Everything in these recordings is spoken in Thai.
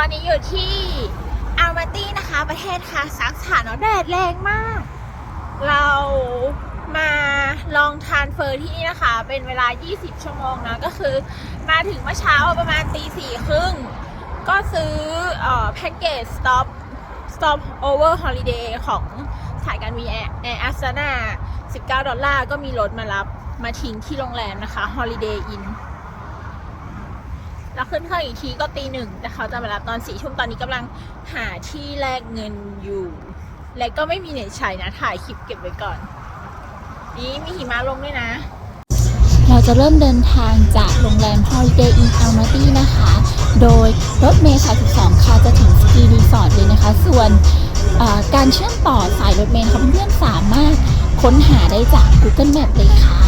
อนนี้อยู่ที่อาร์มาตี้นะคะ ประเทศคาซัคสถานเนอะแดดแรงมาก เรามาลองทานเฟอร์ที่นี่นะคะ เป็นเวลา 20 ชั่วโมงนะ ก็คือมาถึงเมื่อเช้าประมาณตีสี่ครึ่ง ก็ซื้ออแพ็กเกจ stop stop over holiday ของสายการบินแอร์แอร์อัสนา19 ดอลลาร์ ก็มีรถมารับมาทิ้งที่โรงแรมนะคะ Holiday Inn แล้วขึ้นเครื่องอีกทีก็ตีหนึ่งแต่เขาจะมารับตอนสี่ทุ่มตอนนี้กำลังหาที่แลกเงินอยู่ และก็ไม่มีเน็ตใช้นะถ่ายคลิปเก็บไว้ก่อน นี่มีหิมะลงด้วยนะ เราจะเริ่มเดินทางจากโรงแรม Holiday Inn Almaty นะคะ โดยรถเมล์สาย12ค่ะจะถึงสกีรีสอร์ทเลยนะคะ ส่วนการเชื่อมต่อสายรถเมล์นะคะเพื่อนๆสามารถค้นหาได้จาก Google Map เลยค่ะ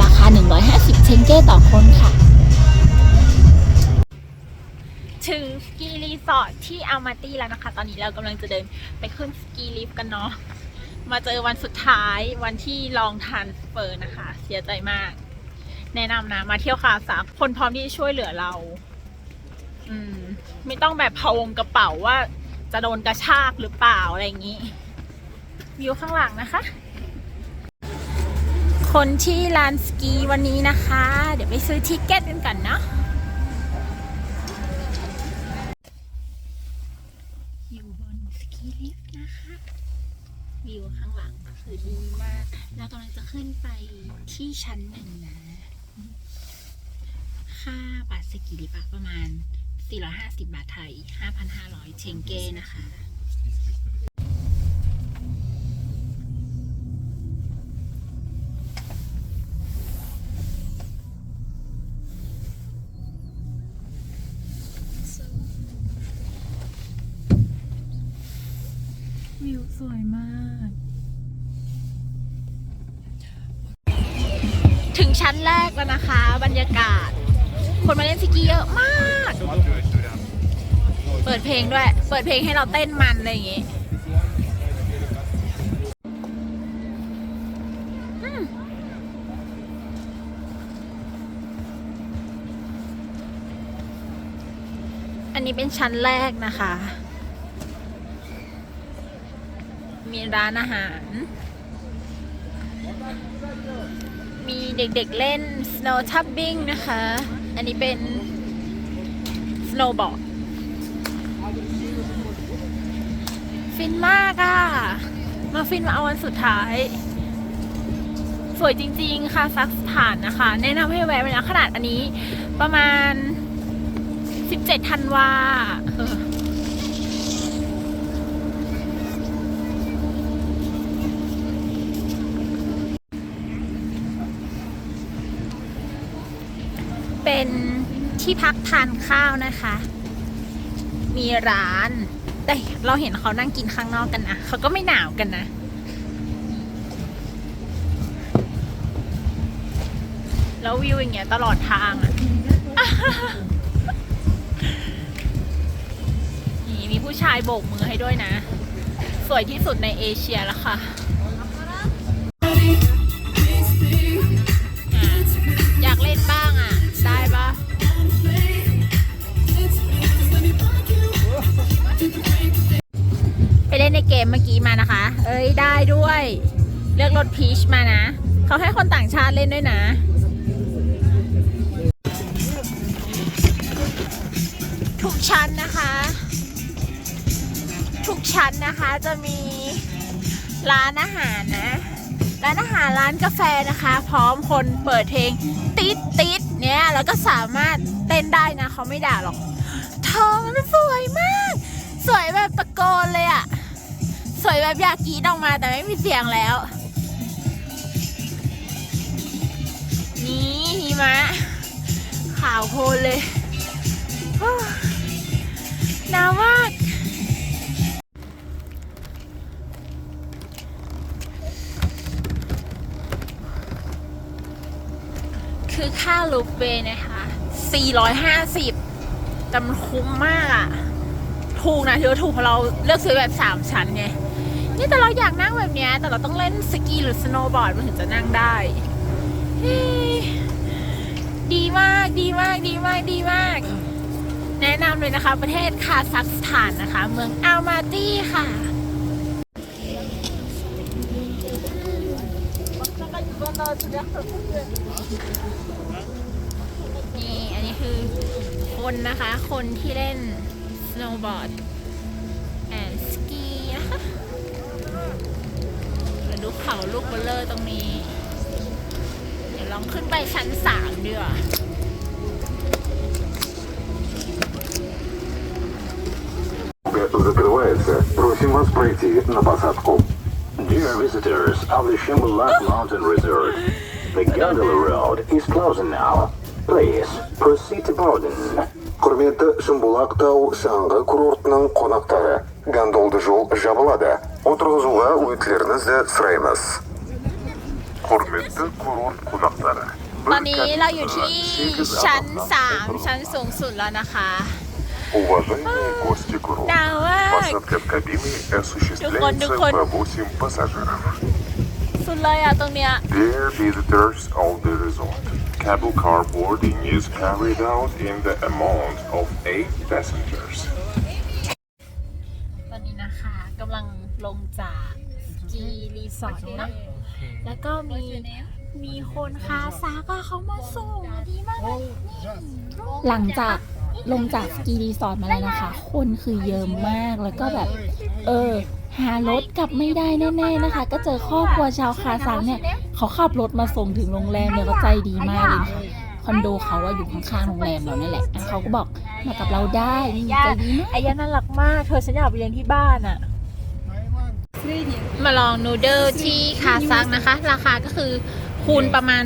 ราคา 150 เชนเก้ต่อคนค่ะ ถึงสกีรีสอร์ทที่อัลมาตี้แล้วนะคะ ตอนนี้เรากำลังจะเดินไปขึ้นสกีลิฟต์กันเนาะ มาเจอวันสุดท้ายวันที่ลองทานเฟอร์นะคะ เสียใจมาก แนะนำนะ มาเที่ยวคาซักคนพร้อมที่จะช่วยเหลือเรา อืม ไม่ต้องแบบพะวงกระเป๋าว่า จะโดนกระชากหรือเปล่าอะไรอย่างนี้ วิวข้างหลังนะคะ คนที่ลานสกีวันนี้นะคะ เดี๋ยวไปซื้อทิเก็ตกันก่อนเนาะ ที่ชั้นหนึ่งนะ ค่าบัตรสกีลิฟต์อะประมาณ 450 บาทไทย 5,500 เชงเก้นะคะ ชั้นแรกแล้วนะคะ บรรยากาศ คนมาเล่นสกีเยอะมาก เปิดเพลงด้วย เปิดเพลงให้เราเต้นมันอะไรอย่างงี้อันนี้เป็นชั้นแรกนะคะ มีร้านอาหาร มีเด็กๆเล่น snow tubbing นะคะ อันนี้เป็น snowboard ฟินมากอะ่ะ มาฟินมาเอาวันสุดท้าย สวยจริงๆค่ะซักสถานนะคะ แนะนำให้แวะไปนะขนาดอันนี้ประมาณ 17ธันวาเออ เป็นที่พักทานข้าวนะคะ มีร้าน แต่เราเห็นเขานั่งกินข้างนอกกันนะเขาก็ไม่หนาวกันนะแล้ววิวอย่างเงี้ยตลอดทางอะนี่มีผู้ชายโบกมือให้ด้วยนะ สวยที่สุดในเอเชียแล้วค่ะ เลือกรถพีชมานะ เขาให้คนต่างชาติเล่นด้วยนะ ทุกชั้นนะคะ ทุกชั้นนะคะจะมีร้านอาหารนะร้านอาหารร้านกาแฟนะคะ พร้อมคนเปิดเพลงติดติดเนี่ยแล้วก็สามารถเต้นได้นะเขาไม่ด่าหรอกเธอมันสวยมาก สวยแบบตะโกนเลยอะ สวยแบบอยากกรีดออกมาแต่ไม่มีเสียงแล้ว นี่หิมะ ขาวโพลเลยหนาวมากคือค่าลูฟเวนะคะ 450 แต่มันคุ้มมากอะถูกนะถือว่าถูกเพราะเราเลือกซื้อแบบ 3 ชั้นไง นี่แต่เราอยากนั่งแบบเนี้ยแต่เราต้องเล่นสกีหรือสโนว์บอร์ดมันถึงจะนั่งได้เฮ้ดีมากดีมากดีมากดีมาก แนะนำเลยนะคะประเทศคาซัคสถานนะคะ เมืองอัลมาตี้ค่ะนี่อันนี้คือคนนะคะ คนที่เล่น snowboard and ski นะคะ แล้วดูเขาลูกเบลเลอร์ตรงนี้ เดี๋ยวลองขึ้นไปชั้นสามดีกว่า закрывается. Просим вас пройти на посадку. Dear visitors of the Shimbolak Mountain Resort, the gondola road is closing now. Please proceed to boarding. құрметті шымбұлақ тау шаңғы курортының қонақтары гондолды жол жабылады отырғызуға өтілеріңізді сұраймыз құрметті курорт қонақтары ตอนนี้เราอยู่ที่ชั้นสามชั้นสูงสุดแล้วนะคะ Уважаемые гости курорта, หนาวมาก посадка в кабине Духон, осуществляется духон. по 8 пассажиров. สุดเลยอะตรงเนี้ย Dear visitors of the resort, cable car boarding is carried out in the amount of 8 passengers. งลงจากสกีรีสอร์ทเนอะแล้วก็มีมีคนคาซาก็เขามาส่งอะดีมากเลยหลังจากลงจากสกีรีสอร์ทมาแล้วนะคะ คนคือเยอะมากแล้วก็แบบ เออ หารถกลับไม่ได้แน่ๆนะคะ ก็เจอครอบครัวชาวคาซังเนี่ย เขาขับรถมาส่งถึงโรงแรมเนี่ยก็ใจดีมากเลยค่ะคอนโดเขาว่าอยู่ข้างๆโรงแรมเรานั่นแหละอะเขาก็บอกมากับเราได้นี่ใจดีมากไอ้ยันน่ารักมาก เธอฉันอยากไปเลี้ยงที่บ้านอะ มาลองนูเดิลที่คาซักนะคะ ราคาก็คือคูณประมาณ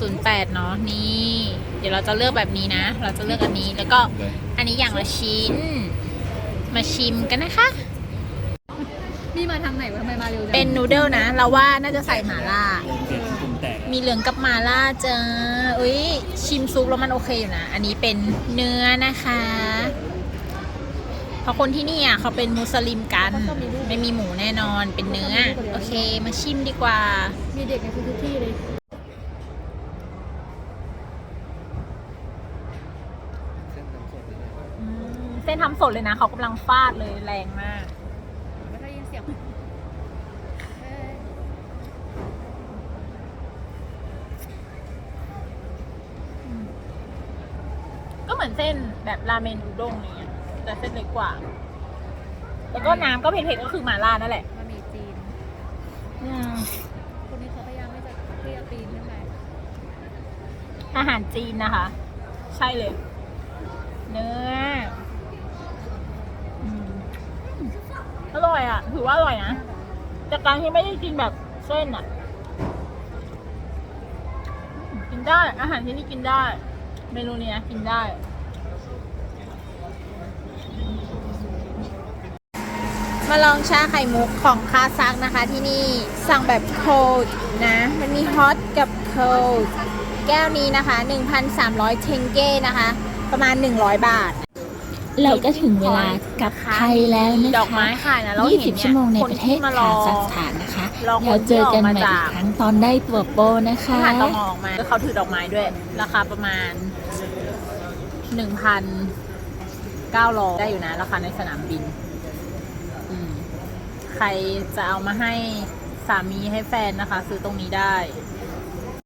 0.08 เนาะนี่ เดี๋ยวเราจะเลือกแบบนี้นะ เราจะเลือกอันนี้แล้วก็อันนี้อย่างละชิ้น มาชิมกันนะคะ นี่มาทางไหนวะทำไมมาเร็วจังเป็นนูเดิลนะ เราว่าน่าจะใส่หม่าล่ามีเหลืองกับหม่าล่าจ้าอุ้ยชิมซุปแล้วมันโอเคอยู่นะ อันนี้เป็นเนื้อนะคะ เพราะคนที่นี่อะเขาเป็นมุสลิมกัน ไม่มีหมูแน่นอนเป็นเนื้อ โอเค มาชิมดีกว่า มีเด็กในทุกที่เลยอืมเส้นทำสดเลยนะ เขากำลังฟาดเลยแรงมากไม่ได้ยินเสียงเอ้ยก็เหมือนเส้นแบบราเมนอุด้งอะไรเงี้ย แต่เส้นเล็กกว่า แล้วก็น้ำก็เผ็ดๆก็คือหม่าล่านั่นแหละมามีจีน คนนี้เขาพยายามไม่จะเคลียร์ปีนขึ้นไปอาหารจีนนะคะ ใช่เลย เนื้ออืมอร่อยอะ ถือว่าอร่อยนะจากการที่ไม่ได้กินแบบเส้นอะอืมกินได้อาหารที่นี่กินได้ เมนูเนี้ยกินได้ มาลองชาไข่มุกของคาซักนะคะที่นี่สั่งแบบโคดนะ มันมีฮอตกับโคดแก้วนี้นะคะ 1,300 เทงเก้นะคะ ประมาณ 100 บาท เราก็ถึงเวลากลับไทยแล้วนะคะดอกไม้ขายนะเราเห็น20เนี่ชั่ยวโมงในคนประเทที่ศมารอคาซัคสถานนะคะรอคนเราเจอกันใหม่ที่ออกมาอีจากกครั้งตอนได้ตัวโปรนะคะผ่านตมออกมาเขาถือดอกไม้ด้วย ราคาประมาณ1,900ได้อยู่นะ ราคาในสนามบินอืม ใครจะเอามาให้สามีให้แฟนนะคะ ซื้อตรงนี้ได้